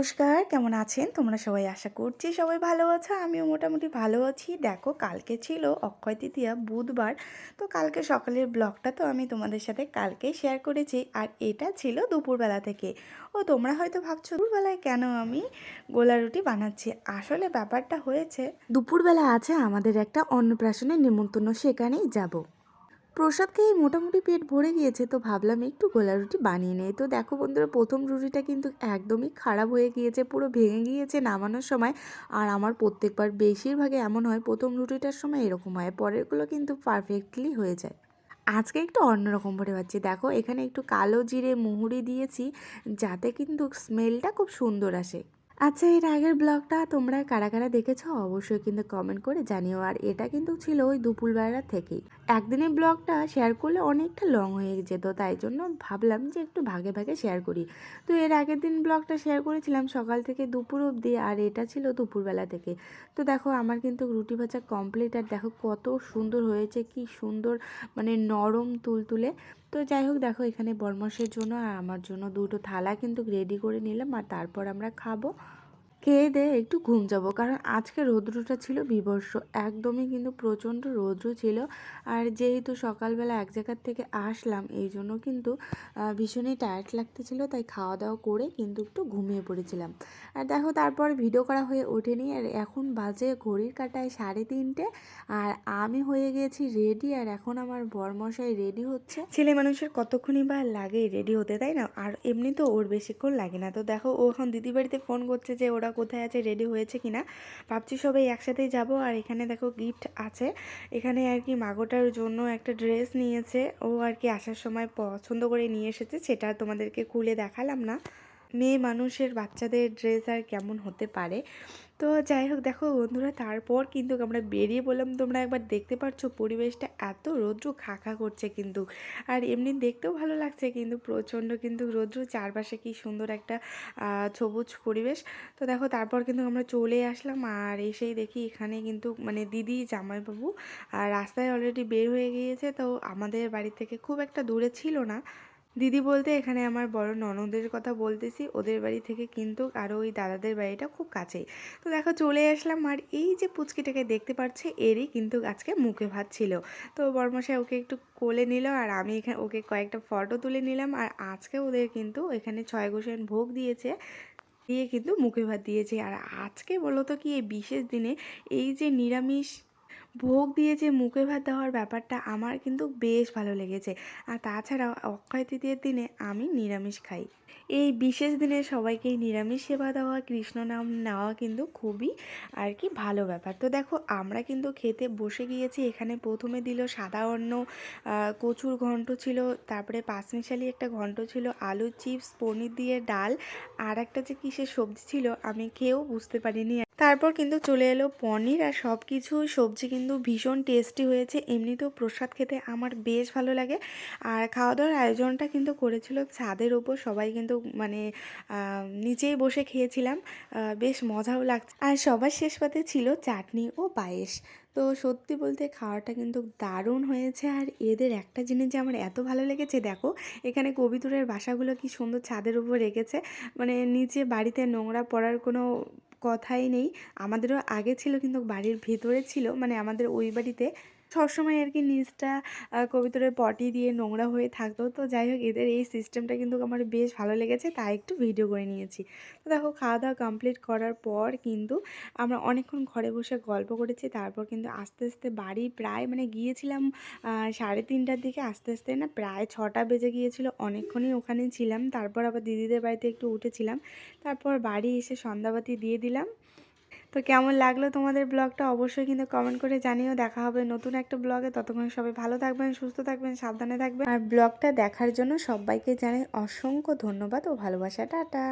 নমস্কার, কেমন আছেন? তোমরা সবাই আশা করছি সবাই ভালো আছো। আমিও মোটামুটি ভালো আছি। দেখো, কালকে ছিল অক্ষয় তৃতীয়া, বুধবার। তো কালকে সকালের ব্লগটা তো আমি তোমাদের সাথে কালকেই শেয়ার করেছি। আর এটা ছিল দুপুরবেলা থেকে। ও, তোমরা হয়তো ভাবছ, দুপুরবেলায় কেন আমি গোলা রুটি বানাচ্ছি? আসলে ব্যাপারটা হয়েছে, দুপুরবেলা আছে আমাদের একটা অন্নপ্রাশনের নিমন্ত্রণ সেখানেই যাব। প্রসাদ খেয়ে মোটামুটি পেট ভরে গিয়েছে, তো ভাবলাম একটু গোলা রুটি বানিয়ে নেই। তো দেখো বন্ধুরা, প্রথম রুটিটা কিন্তু একদমই খারাপ হয়ে গিয়েছে, পুরো ভেঙে গিয়েছে নামানোর সময়। আর আমার প্রত্যেকবার বেশিরভাগে এমন হয়, প্রথম রুটিটার সময় এরকম হয়, পরেরগুলো কিন্তু পারফেক্টলি হয়ে যায়। আজকে একটু অন্যরকম করে পাচ্ছি দেখো, এখানে একটু কালো জিরে মুহুরি দিয়েছি, যাতে কিন্তু স্মেলটা খুব সুন্দর আসে। আচ্ছা এর আগের ব্লগটা তোমরা কারা কারা দেখেছ অবশ্যই কিন্তু কমেন্ট করে জানিও। আর এটা কিন্তু ছিল ওই দুপুরবেলা থেকেই। একদিনের ব্লগটা শেয়ার করলে অনেকটা লং হয়ে যেত, তাই জন্য ভাবলাম যে একটু ভাগে ভাগে শেয়ার করি। তো এর আগের দিন ব্লগটা শেয়ার করেছিলাম সকাল থেকে দুপুর অবধি, আর এটা ছিল দুপুরবেলা থেকে। তো দেখো, আমার কিন্তু রুটি ভাজা কমপ্লিট আর দেখো কত সুন্দর হয়েছে, কি সুন্দর মানে নরম তুলতুলে। তো যাই হোক, দেখো এখানে বরমসের জন্য আর আমার জন্য দুটো থালা কিন্তু রেডি করে নিলাম, আর তারপর আমরা খাব। খেয়ে দিয়ে একটু ঘুম যাব। কারণ আজকে রৌদ্রটা ছিল বিভর্ষ একদমই কিন্তু প্রচণ্ড রৌদ্র ছিল। আর যেহেতু সকালবেলা এক জায়গার থেকে আসলাম, এই জন্য কিন্তু ভীষণই টায়ার্ড লাগতেছিল। তাই খাওয়া দাওয়া করে কিন্তু একটু ঘুমিয়ে পড়েছিলাম। আর দেখো, তারপর ভিডিও করা হয়ে ওঠেনি। আর এখন বাজে ঘড়ির কাটায় সাড়ে তিনটে। আর আমি হয়ে গেছি রেডি আর এখন আমার বরমশাই রেডি হচ্ছে। ছেলে মানুষের কতক্ষণই বা লাগে রেডি হতে, তাই না? আর এমনি তো ওর বেশিক্ষণ লাগে না। তো দেখো, ও এখন দিদি বাড়িতে ফোন করছে যে ওরা কোথায় আছে রেডি হয়েছে কিনা। ভাবছি সবাই একসাথেই যাব। আর এখানে দেখো গিফট আছে। এখানে আর কি মাগোটার জন্য একটা ড্রেস নিয়েছে। ও আর কি আসার সময় পছন্দ করে নিয়ে এসেছে। সেটা তোমাদেরকে খুলে দেখালাম না। মেয়ে মানুষের বাচ্চাদের ড্রেস আর কেমন হতে পারে? তো যাই হোক, দেখো বন্ধুরা, তারপর কিন্তু আমরা বেরিয়ে বললাম তোমরা একবার দেখতে পাচ্ছ পরিবেশটা এত রৌদ্র খাখা করছে কিন্তু। আর এমনি দেখতেও ভালো লাগছে কিন্তু, প্রচণ্ড কিন্তু রৌদ্র। চারপাশে কি সুন্দর একটা সবুজ পরিবেশ। তো দেখো, তারপর কিন্তু আমরা চলে আসলাম আর এসেই দেখি এখানে কিন্তু মানে দিদি, জামাইবাবু আর রাস্তায় অলরেডি বের হয়ে গিয়েছে। তো আমাদের বাড়ি থেকে খুব একটা দূরে ছিল না। দিদি বলতে এখানে আমার বড় ননদের কথা বলতেছি, ওদের বাড়ি থেকে কিন্তু আরও ওই দাদাদের বাড়িটা খুব কাছেই। তো দেখো চলে আসলাম আর এই যে পুচকিটাকে দেখতে পাচ্ছে এরই কিন্তু আজকে মুখে ভাত ছিল। তো বর্মশাই ওকে একটু কোলে নিল আর আমি এখানে ওকে কয়েকটা ফটো তুলে নিলাম আর আজকে ওদের কিন্তু এখানে ছয় গোসেন ভোগ দিয়েছে, দিয়ে কিন্তু মুখে ভাত দিয়েছে। আর আজকে বলো তো কি এই বিশেষ দিনে এই যে নিরামিষ ভোগ দিয়ে যে মুখে ভাত দেওয়ার ব্যাপারটা আমার কিন্তু বেশ ভালো লেগেছে। আর তাছাড়াও অক্ষয় তৃতীয়ের দিনে আমি নিরামিষ খাই। এই বিশেষ দিনে সবাইকেই নিরামিষ সেবা দেওয়া, কৃষ্ণ নাম নেওয়া কিন্তু খুবই আর কি ভালো ব্যাপার। তো দেখো, আমরা কিন্তু খেতে বসে গিয়েছি, এখানে প্রথমে দিল সাদা অন্ন কচুর ঘন্ট ছিল, তারপরে পাঁচমিশালি একটা ঘন্ট ছিল, আলু, চিপস, পনির দিয়ে ডাল, আর একটা যে কিসের সবজি ছিল, আমি খেয়েও বুঝতে পারিনি তারপর কিন্তু চলে এলো পনির আর সব কিছু সবজি কিন্তু ভীষণ টেস্টি হয়েছে। এমনিতেও প্রসাদ খেতে আমার বেশ ভালো লাগে। আর খাওয়া দাওয়ার আয়োজনটা কিন্তু করেছিল ছাদের ওপর। সবাই কিন্তু মানে নিচেই বসে খেয়েছিলাম। বেশ মজাও লাগছে। আর সবার শেষ পাতে ছিল চাটনি ও পায়েস। তো সত্যি বলতে খাওয়াটা কিন্তু দারুণ হয়েছে। আর এদের একটা জিনিস যে আমার এত ভালো লেগেছে, দেখো, এখানে কবিতুরের বাসাগুলো কি সুন্দর ছাদের উপর রেখেছে। মানে নিচে বাড়িতে নোংরা পড়ার কোনো কথাই নেই। আমাদেরও আগে ছিল কিন্তু বাড়ির ভেতরে ছিল। মানে আমাদের ওই বাড়িতে সবসময় আর কি নিচটা কবিতরের পটি দিয়ে নোংরা হয়ে থাকতো। তো যাই হোক, এদের এই সিস্টেমটা কিন্তু আমার বেশ ভালো লেগেছে, তাই একটু ভিডিও করে নিয়েছি। তো দেখো খাওয়া দাওয়া কমপ্লিট করার পর কিন্তু আমরা অনেকক্ষণ ঘরে বসে গল্প করেছি। তারপর কিন্তু আস্তে আস্তে বাড়ি প্রায় মানে গিয়েছিলাম সাড়ে তিনটার দিকে। আস্তে আস্তে না প্রায় ছটা বেজে গিয়েছিল, অনেকক্ষণই ওখানে ছিলাম। তারপর আবার দিদিদের বাড়িতে একটু উঠেছিলাম। তারপর বাড়ি এসে সন্ধ্যাবাতি দিয়ে দিলাম। তো কেমন লাগল তোমাদের ব্লগটা অবশ্যই কিন্তু কমেন্ট করে জানিও। দেখা হবে নতুন একটা ব্লগে। ততক্ষণ সবাই ভালো থাকবেন, সুস্থ থাকবেন, সাবধানে থাকবেন। আর ব্লগটা দেখার জন্য সবাইকে জানাই অসংখ্য ধন্যবাদ ও ভালোবাসা। টাটা।